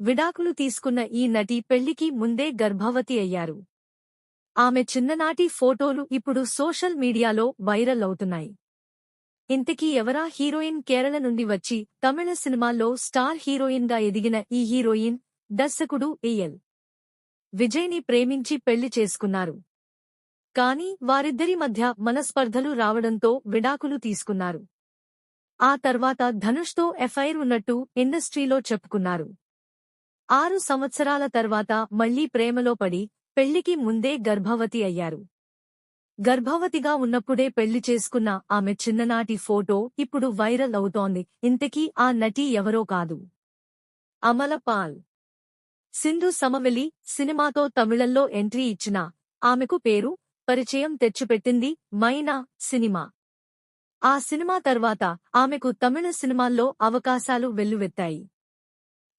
విడాకులు తీసుకున్న ఈ నటి పెళ్ళికి ముందే గర్భవతి అయ్యారు. ఆమె చిన్ననాటి ఫోటోలు ఇప్పుడు సోషల్ మీడియాలో వైరల్ అవుతున్నాయి. ఇంతకీ ఎవరా హీరోయిన్ కేరళ నుండి వచ్చి తమిళ సినిమాల్లో స్టార్ హీరోయిన్గా ఎదిగిన ఈ హీరోయిన్ దర్శకుడు ఏఎల్. విజయ్ని ప్రేమించి పెళ్ళి చేసుకున్నారు. కాని వారిద్దరి మధ్య మనస్పర్ధలు రావడంతో విడాకులు తీసుకున్నారు. ఆ తర్వాత ధనుష్తో ఎఫ్ఐఆర్ ఉన్నట్టు ఇండస్ట్రీలో చెప్పుకున్నారు. ఆరు సంవత్సరాల తర్వాత మళ్ళీ ప్రేమలో పడి పెళ్ళికి ముందే గర్భవతి అయ్యారు. గర్భవతిగా ఉన్నప్పుడే పెళ్ళి చేసుకున్న ఆమె చిన్ననాటి ఫోటో ఇప్పుడు వైరల్ అవుతోంది. ఇంతకీ ఆ నటి ఎవరో కాదు. అమలపాల్ సింధు సమవెలి సినిమాతో తమిళంలో ఎంట్రీ ఇచ్చిన ఆమెకు పేరు పరిచయం తెచ్చిపెట్టింది మైనా సినిమా. ఆ సినిమా తర్వాత ఆమెకు తమిళ సినిమాల్లో అవకాశాలు వెల్లువెత్తాయి.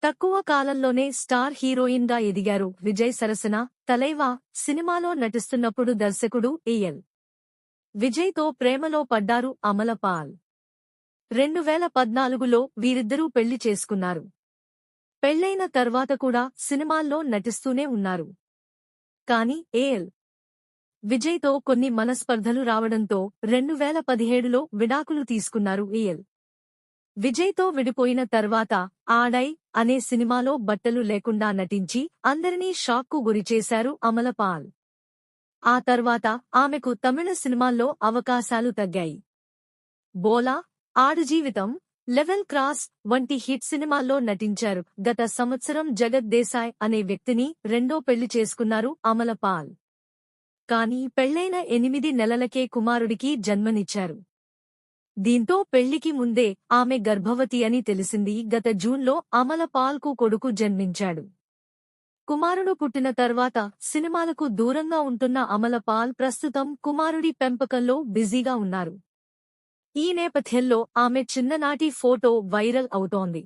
తక్కువ కాలంలోనే స్టార్ హీరోయిన్గా ఎదిగారు విజయ్ సరసన తలైవా సినిమాలో నటిస్తున్నప్పుడు దర్శకుడు ఏఎల్. విజయ్తో ప్రేమలో పడ్డారు అమలపాల్ రెండు వేల పద్నాలుగులో వీరిద్దరూ పెళ్ళి చేసుకున్నారు. పెళ్ళైన తర్వాత కూడా సినిమాల్లో నటిస్తూనే ఉన్నారు. కాని ఏఎల్. విజయ్తో కొన్ని మనస్పర్ధలు రావడంతో రెండు వేల పదిహేడులో విడాకులు తీసుకున్నారు ఏఎల్. విజయ్తో విడిపోయిన తర్వాత ఆడై అనే సినిమాలో బట్టలు లేకుండా నటించి అందరినీ షాక్కు గురిచేశారు అమలపాల్ ఆ తర్వాత ఆమెకు తమిళ సినిమాల్లో అవకాశాలు తగ్గాయి. బోలా ఆడుజీవితం లెవెల్ క్రాస్ వంటి హిట్ సినిమాల్లో నటించారు. గత సంవత్సరం జగత్ దేశాయ్ అనే వ్యక్తిని రెండో పెళ్ళి చేసుకున్నారు అమలపాల్ కాని పెళ్ళైన ఎనిమిది నెలలకే కుమారుడికి జన్మనిచ్చారు. దీంతో పెళ్ళికి ముందే ఆమె గర్భవతి అని తెలిసింది. గత జూన్లో అమల పాల్కు కొడుకు జన్మించాడు. కుమారుడు పుట్టిన తర్వాత సినిమాలకు దూరంగా ఉంటున్న అమలపాల్ ప్రస్తుతం కుమారుడి పెంపకంలో బిజీగా ఉన్నారు. ఈ నేపథ్యంలో ఆమె చిన్ననాటి ఫోటో వైరల్ అవుతోంది.